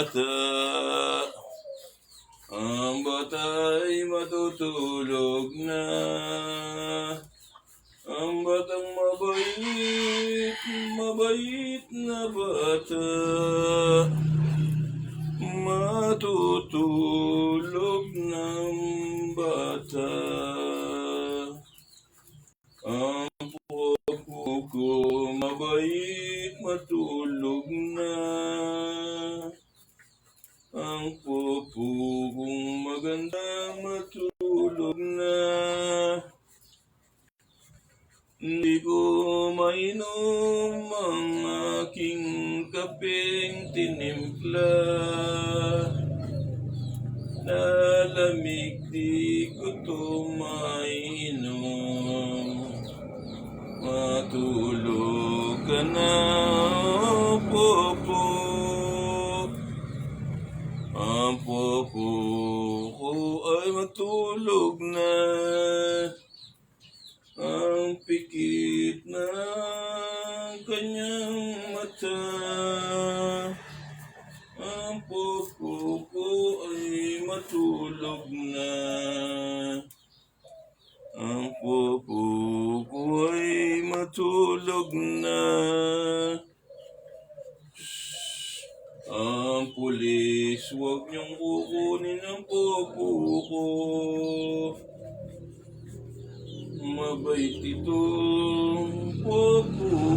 bata. Ang bata'y matutulog na. Ang batang mabait, mabait na bata. Matutulog di ko to mainom. Matulog ka na, popo. Ang popo ko ay matulog na. Ang pikit na ay matulog na. Ang popo ko ay matulog na. Ang pulis, huwag niyong kukunin ang popo ko. Mabait itong popo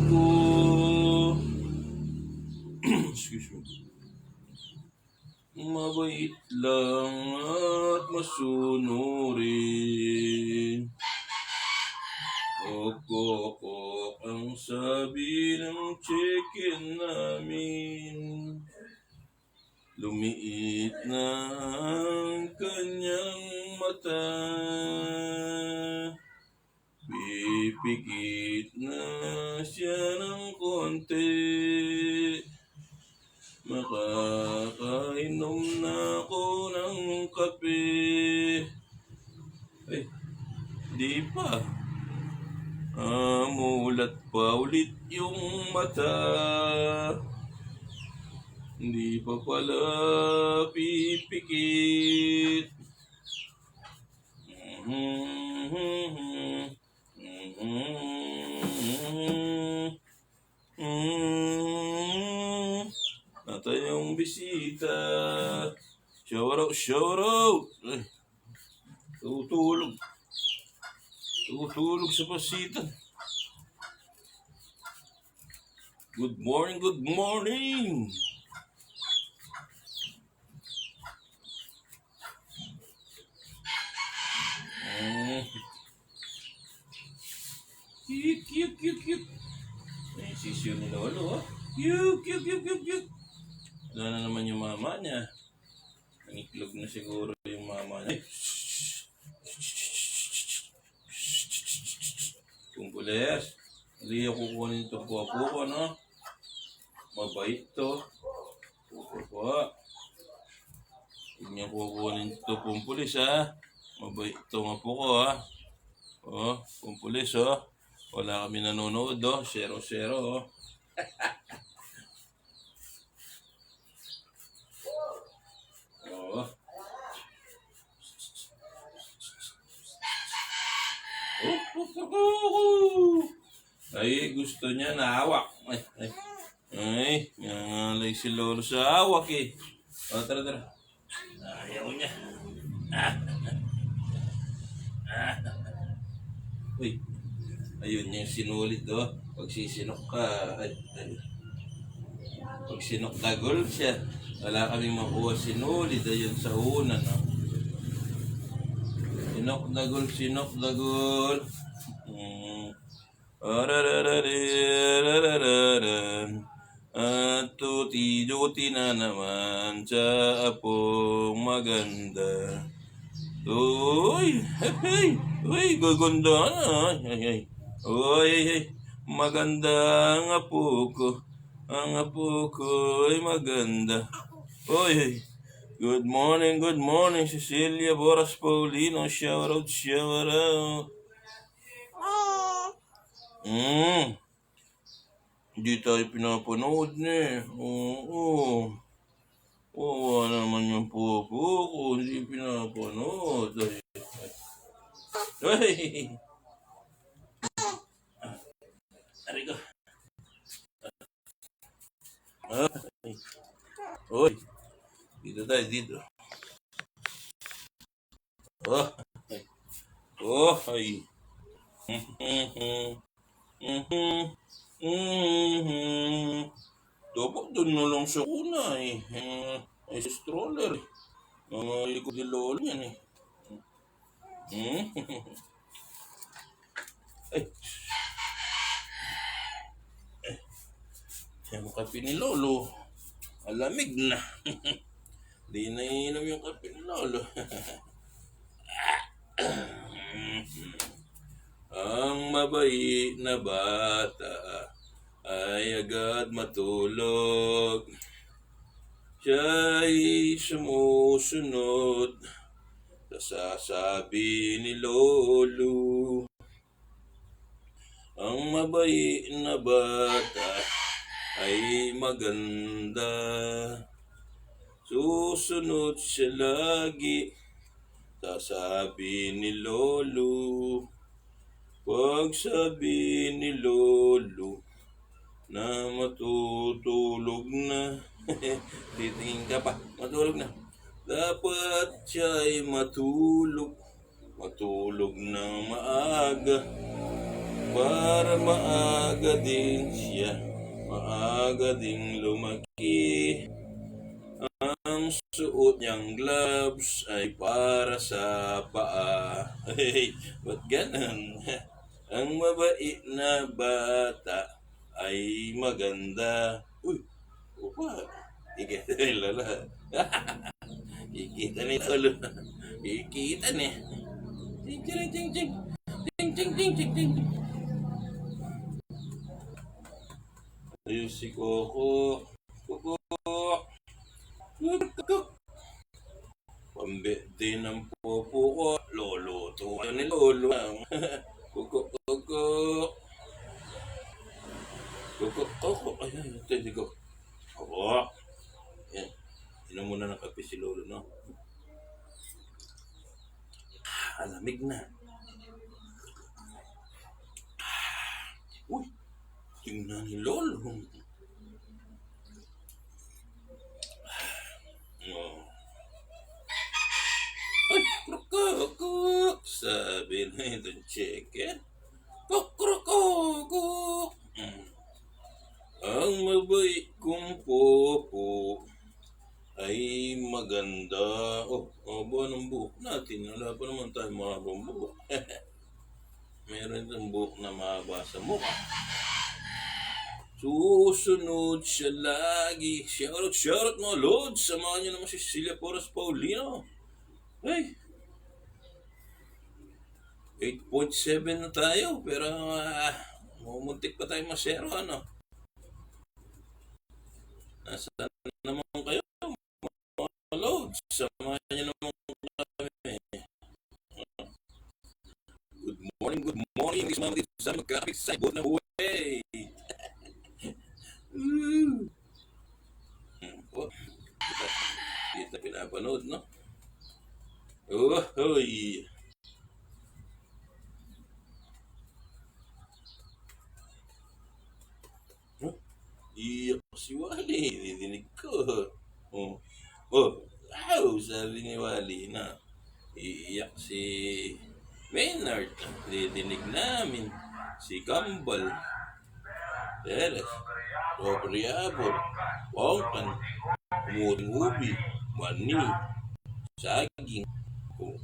Mabait lang at masunurin. Okokok ang sabi ng chicken namin. Lumiit na ang kanyang mata. Pipikit na siya ng konti. Makakainom na ako ng kape. Ay, di pa. Ah, mulat pa ulit yung mata. Hindi pa pala pipikit. Out. Ay, tutulog. Tutulog sa pasitan. Good morning, good morning. Mm. Cute, cute, cute, cute. Ay, sisiyo ni Lolo, oh. Cute, cute, cute, cute, cute. Wala na naman yung mama niya. Nangiklog na siguro yung mama niya. Ay, Kumpules. Hindi ako kukunin ito po po, no? Mabait to. Pupo po. Huwag niya kukunin ito pumpulis, ha? Mabait to nga po ko, ha? Oh, pumpulis, oh. Wala kami nanonood, oh. Zero-zero, oh. Oh, oh, oh, oh. Ay, gusto niya na hawak. Ay, ay. Ay, nangalay si Lolo sa hawak eh. O, tara, tara. Ayaw niya. Ah. Ah. Uy, ayun yung sinulit do. Pag sisinok ka, ay, ay. Pag sinok dagol siya, wala kaming makuha sinulit. Ayun sa una, no? Sinok dagol, sinok dagol. At tuti-duti na naman sa apong maganda. Uy! Hey! Uy! Gaganda! Ay, ay. Uy! Maganda ang apo ko. Ang apo ko ay maganda. Uy! Hey. Good morning, good morning, Cecilia Boras Paulino. Shout out, shout out. Mm. Hindi tayo pinapanood na eh. Oo. Oo naman yung popo ko. Hindi pinapanood. Ay. Ay. Aray ko. Ay. Oy. Dito tayo, dito. Oh. Oh, ay. Dapat doon na lang sa una eh. Eh, Ay, sa stroller eh. Mga likod ni Lolo yan eh. Hmm? Ay. Yung kape ni Lolo. Alamig na. Di na inom yung kape ni Lolo. Ang mabait na bata ay agad matulog. Siya'y sumusunod sa sasabi ni Lolo. Ang mabait na bata ay maganda. Susunod siya lagi sasabi ni Lolo. Pag sabi ni Lolo na matutulog na. Titingin ka pa, matulog na. Dapat siya ay matulog. Matulog ng maaga. Para maaga din siya. Maaga ding lumaki. Ang suot niyang gloves ay para sa paa. Hey, ba't ganun? Ang mabait na bata ay maganda. Uy, upa. Ikita ni Lola. Ikita ni Lolo. Ikita ni. Ting, ting, ting, ting. Ting, ting, ting, ting, ting. Ayun si Coco. Coco. Coco. Pambi din ng popo ko. Lolo. Tuwa ni Lolo. Coco. Coco. Coco. Coco. Ayun. Ito ko. Coco. Yan. Inom muna ng kape si Lolo, no? Ah, Alamig na. Uy. Tingnan ni Lolo. Oh. Ay, krokok, na itong chicken. Kukrokok. Mm. Ang mabait kong popo ay maganda. Oh, buwan ng buhok natin. Wala pa naman tayo mahabang buhok. Meron itong buhok na mahaba sa mukha. Susunod siya lagi. Shoutout, shoutout mga Lods. Samahan niyo naman si Cecilia Porras Paulino. Hey! 8.7 na tayo. Pero uh, mumuntik pa tayo masero. Ano? Nasaan naman kayo? Mga Lods. Samahan niyo naman kami. Good morning, good morning. This mga dito sa magkakapit sa ibot na buhay. Mm. Oh, kita, kita pinapanood, no? Oh, hoy. Huh? Iyak si Wally. Didinig ko. Oh. Oh. Wow, sabi ni Wally na iiyak si Maynard. Didinig namin. Si Kambal. Teres. Robriabor. Wongkan. Umuting ubi. Mani. Saging. Oh,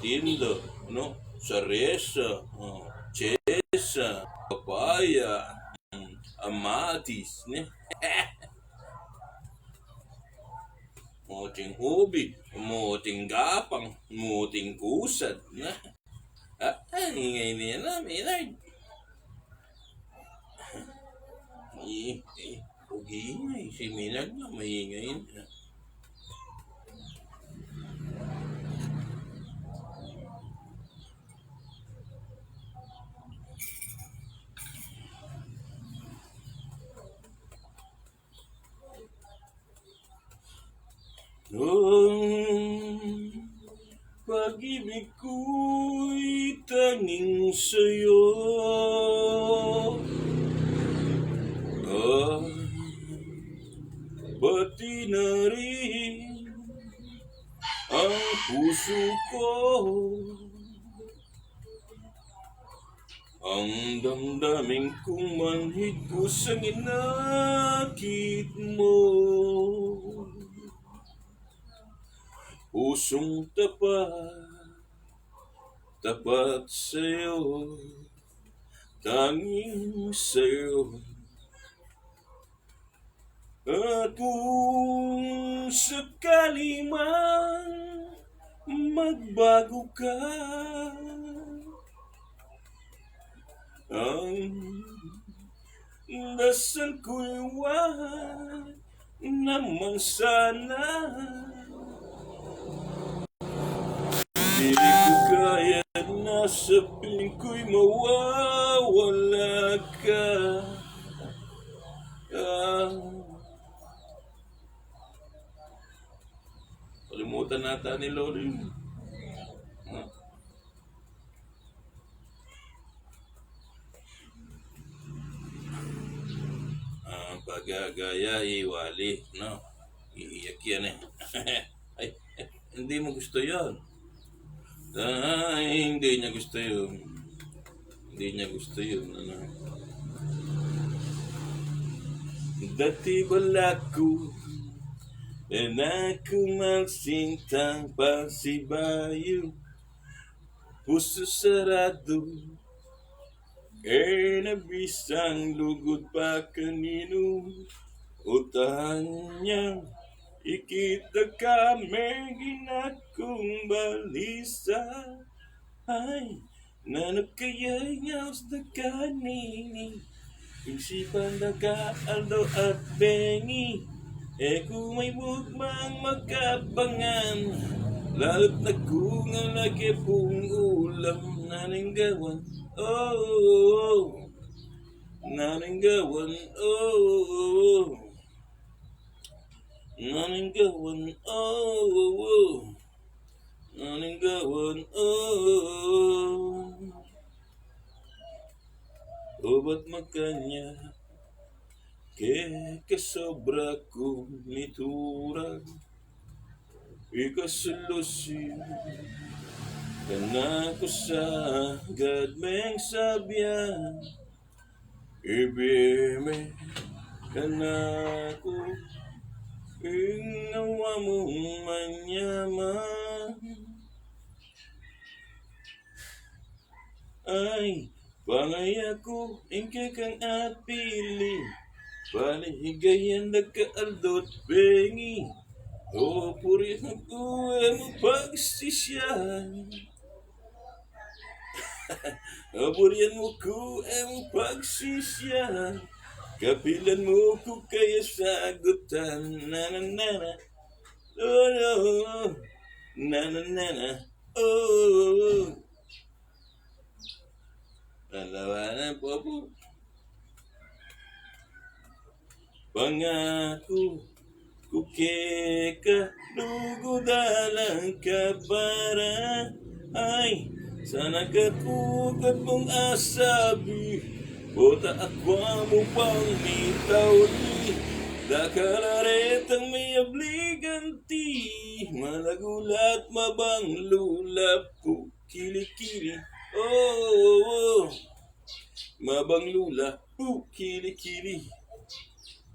tinda. Ano? Saresa. Oh, Chesa. Papaya. mm, Amatis. Ne? Muting ubi. Muting gapang. Muting kusad. Na? Ah, ang ingay na, Maynard. Eh, eh, Pugi ingay. Si Minag na maingay na. Ang pag-ibig ko'y tanging sa'yo. Ah, pati na rin ang puso ko. Ang damdamin kong manhid ko sa ginakit mo Pusong tapat, tapat sa'yo Tanging sa'yo. At kung sakali man magbago ka Ang dasal ko'y wag naman sana sa piling ko'y mawawala ka ah. Kalimutan nata ni Lord yun. Ah. Ah, pagagaya iwali, no? Iiyak yan eh. Ay, eh, hindi mo gusto yon. Ay, hindi niya gusto yun. Hindi niya gusto yun, ano? Dati wala ko na ako magsintang pasibayo Puso sarado Eh nabisang lugod pa kanino Utahan niya Ikita kami ginakong balisa Ay, nanap kaya ngaws na kanini Isipan na kaaldo at bengi Eh kung may bugmang magkabangan Lalo't nagunga lagi pong ulam Naninggawan, oh, oh, oh. Naninggawan, oh, oh, oh. Naninggawan, oh, oh, oh. Naninggawan, oh, oh. O ba't magkanya? Ke kasobra ko nitura Ikasulusin Kana ko sa gadmeng sabyan Ibime Kana ko Inawa mong manyaman Ay, pangaya ko, ingke kang atpili. Panihigayan nagkaaldot bengi. O puri ko mo pagsisyan. o purihan mo ko ang pagsisyan. Kapilan mo ko kaya sagutan. Na na na na. Oh no. Na na na na. Oh. Nalawanan po po. Pangako, kukeka, lugudalang ka para ay sana kakugat mong asabi Bota akwa mo pang mitaw ni Dakalaretang may abliganti Malagulat mabang lulap ko Kilikili Oh, oh, oh. Mabang lula Oh, kilikili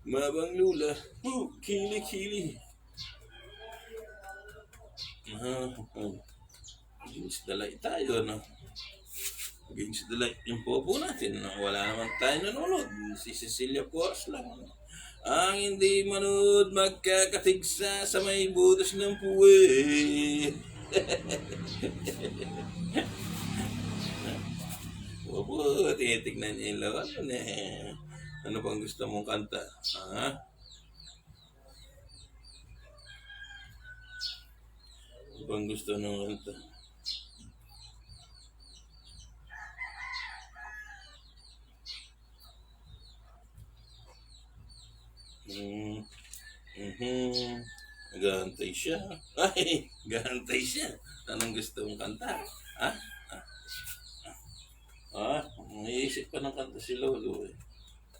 Mabang lula Oh, kilikili Ah, ah. Against the light tayo, no? Against the light yung popo natin. Wala naman tayo nanonood. Si Cecilia Poas lang. Ang hindi manood magkakatigsa sa may butas ng puwe. Opo, tinitignan niya yung lawan. Eh. Ano bang gusto mong kanta? Ha? Ano bang gusto ng kanta? Mm. Mhm. Nagahantay siya. Ay, gahantay siya. Anong gusto mong kanta? Ha? Ha? Ah, naisip pa ng kanta si Lolo eh.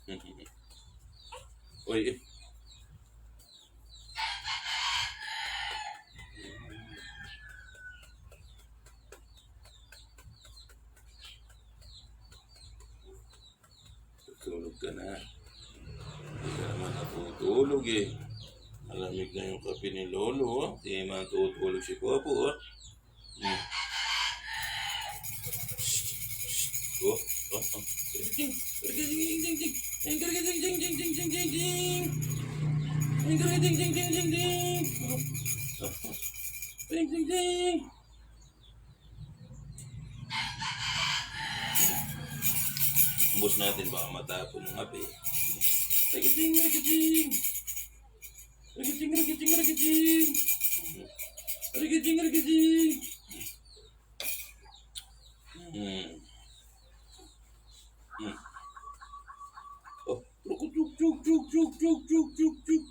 Uy, eh. Tulog ka na. Hindi ka naman eh. Malamig na yung kape ni Lolo. Oh. Hindi man tutulog si Popo. Oh. Hmm. Oh, oh, oh. Ding, ding, ding, ding, ding. Ding, ding, ding, ding, ding, ding, ding, ding, ding. Ding, ding, ding, ding, ding, ding, ding. Oh, oh, oh. Ding, ding, ding. Ubus natin baka matapon ng kape. Rigiting, rigiting. ada kecing ada kecing ada kecing hmm oh cuk cuk cuk cuk cuk cuk cuk cuk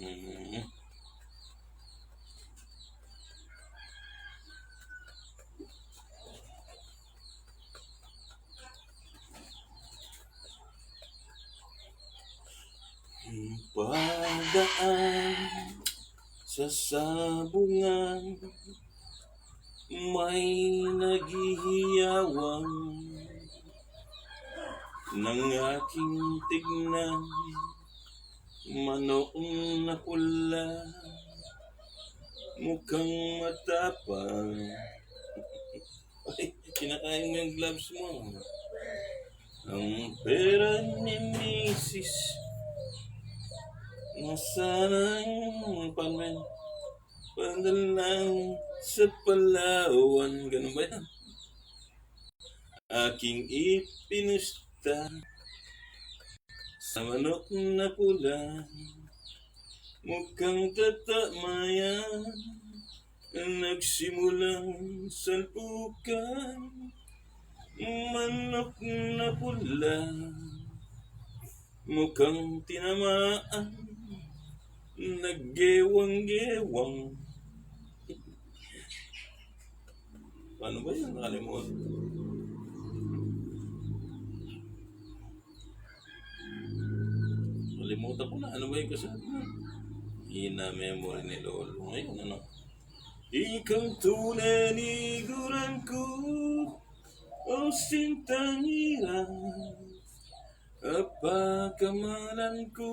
Mm-hmm. Padaan sa sabungan may naghihiyawang ng aking tignan. Manok na pula mukhang matapang. Ay kinakain mo yung gloves mo. Ang pera ni misis Nasaan pamen Padalang sa Palawan Ganun ba yan? Aking ipinusta Sa manok na pula Mukhang tatamayan Nagsimulang salpukan Manok na pula Mukhang tinamaan Naggewang-gewang Paano ba yan? Nakalimutan. Nakalimutan ko na. Ano ba yung kasabi mo? Hina memory ni Lolo. Ngayon, ano? Ikaw tunay niguran ko O sintang hirang Apakamalan ko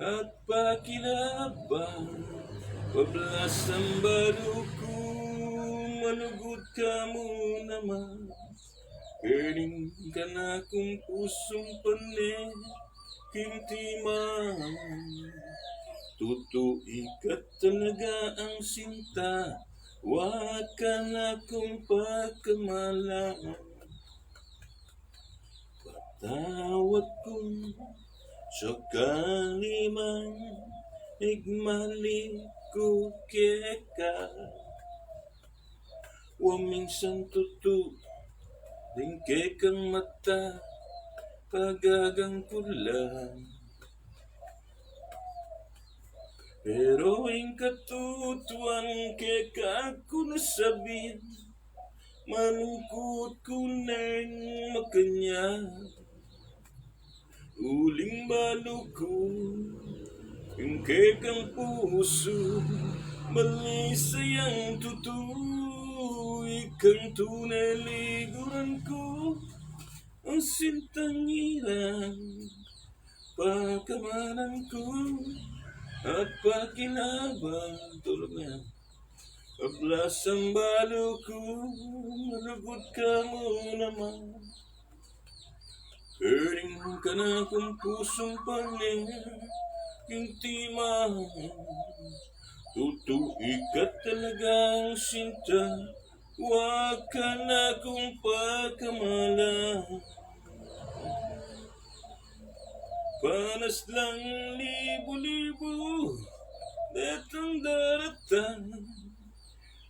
at pakilabang Pablas ang balo ko Malugod ka mo naman Piling ka na kung pusong panin Kintiman Tutuig ka talaga ang sinta Wag ka na kung pagkamalang Patawad kong sakali man Igmali ko keka Wa minsan tutu Dingke kang mata Pagagang pulang Pero ang katutuan keka ko nasabin Malungkot ko nang makanya Uling balo ko Yung kekang puso Malisayang tutu Ikang tunay liguran ko. Ang sintang ilang Pagkamalan ko At pakinabang Tulog na. Ablas ang balo ko Malugod ka mo naman Hurting ka na kung pusong panin Kintiman Tutuig ka talagang sinta Huwag ka na kung pagkamala Panas lang libo-libo Detang daratan.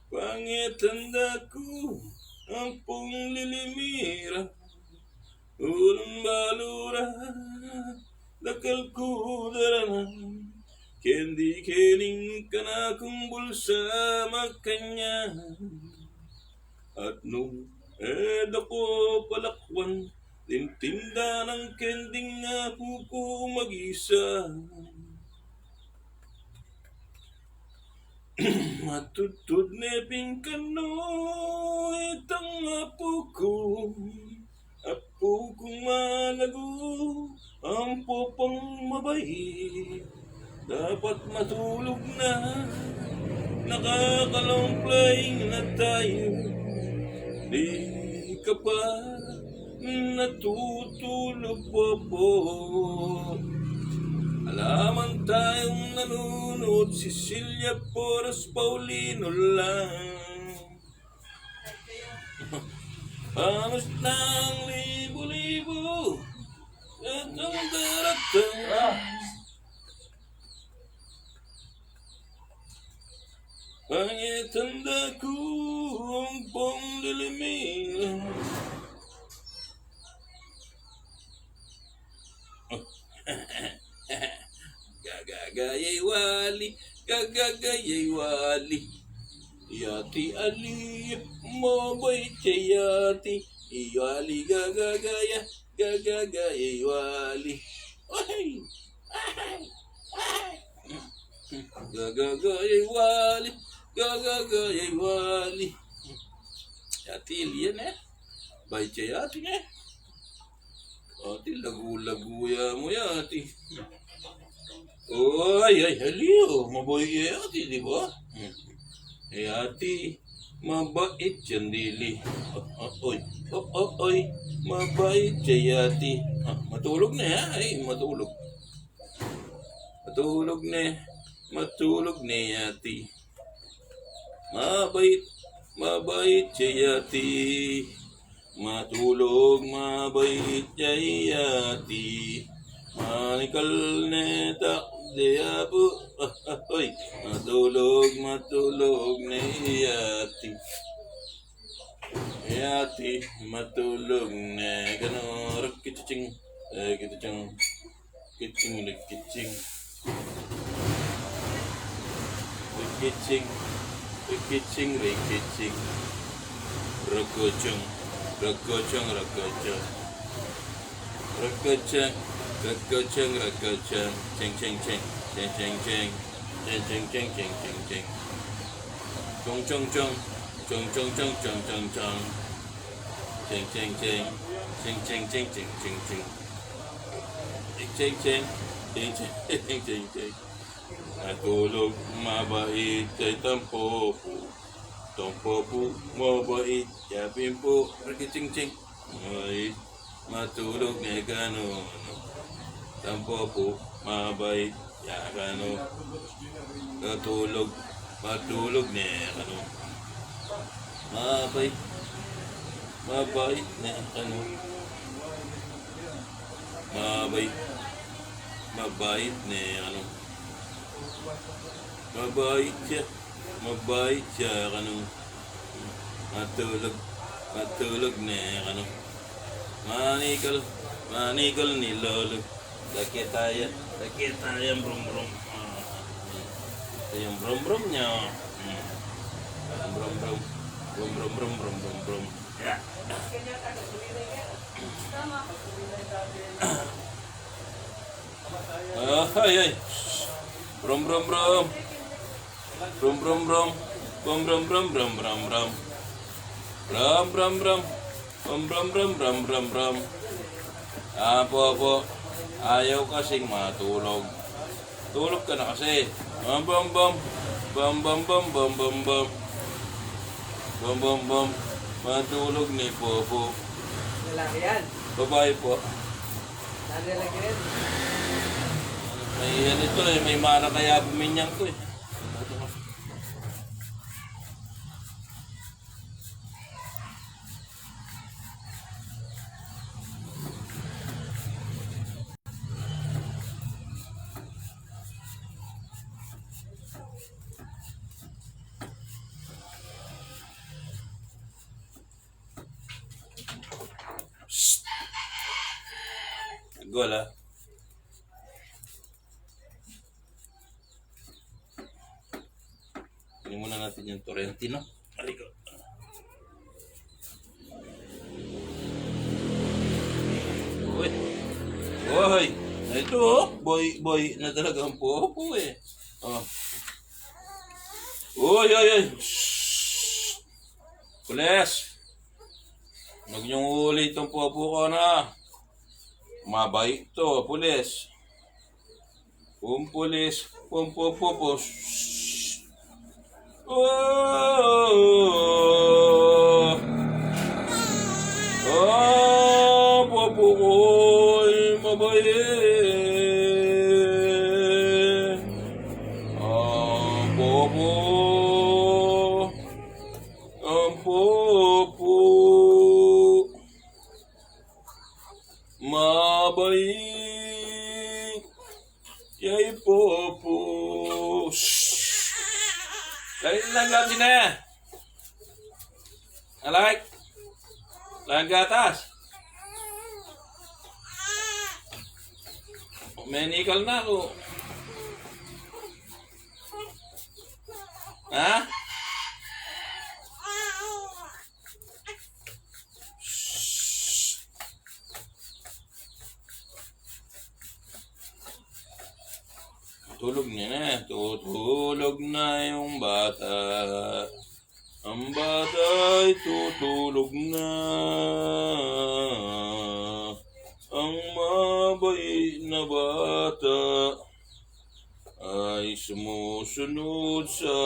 Pangitanda ko ang pong lilimira. Ulong ko darana Kendi kening kana kong bulsa makanya. At nung ed ako palakwan Tintinda ng kending nga ko mag-isa Matutod ne pingkano itang ko Apo kong malago ang popang mabait Dapat matulog na. Nakakalongplay na tayo. Di ka pa natutulog pa po Alaman tayong nanonood Cecilia Porras Paulino lang Halos na ang libo-libo At ang daratang Pangitanda ko ang pong liliming Gagagayay wali, gagagayay wali. Yati ali, gagagaya, gagagayay wali. Ay! Ay! Ay! Gagagayay wali, gagagayay wali. Yati liyan eh. Bay yati eh. Ati, lagu-lagu ya mo yati. Oy, ay, haliyo. Maboy yati, di ba? Hmm. Eh, mabait yan, dili. Oh, oh, oy, oy, mabait siya yati. Ah, matulog na, ha? Ay, matulog. Matulog na, matulog na yati. Mabait, mabait siya yati. Matulog, mabait siya yati. Manikal neta Diabo Liabo, oy, matulog, matulog na iyati. Iyati, matulog na ganorok kitching, eh, kitching, kitching, kitching, kitching, kitching, kitching, rokochong, rokochong, rokochong, rokochong, Good, good, Ching ching ching Ching ching ching Ching ching ching ching ching ching Chung chung chung. Chung chung chung chung chung chung. Ching ching ching Ching ching ching ching ching ching Ching ching ching Ching ching ching ching Natulog à, mabait kay Tampopo Tampopo mabait Yapin po Rakiching ching Ay matulog na gano'n Tampopo mabait Ya gano Natulog Matulog na ano. Mabait Mabait na ano. Mabait na ano. Mabait siya Mabait siya ano. Matulog Matulog na ano. Manikal Manikal ni Lolo kita ya lagi kita yang brum-brum. Ito yang brum-brum brum Brum-brum. Brum-brum-brum-brum-brum. brum brum brum Brum, brum, brum. Brum, brum, brum. Brum, brum, brum, brum, brum, brum. Brum, brum, brum. Brum, brum, brum, brum, brum, brum. Apo, apo. Ayaw kasing matulog. Tulog ka na kasi. Bum bum bum Bum bum bum bum bum bum Bum bum bum Matulog ni Popo. Lalaki yan. Babae po. Lalaki rin. May ano ito eh, may mara kaya buminyang ko eh. Torrentino. Halika. Uy. Uy. Ito oh. Boy, boy na talagang popo eh. Oh. Uy, uy, uy. Pulis. Huwag niyong uli itong popo ko na. Mabait to, pulis. Pum pulis, pum pum pum pum. Shhh. Oh, oh, popo ko'y lang gabi na. Alay. Lang gatas. May nikal na ako. Ha? Tulog niya na. Tutulog na yung bata. Ang bata ay tutulog na. Ang mabait na bata ay sumusunod sa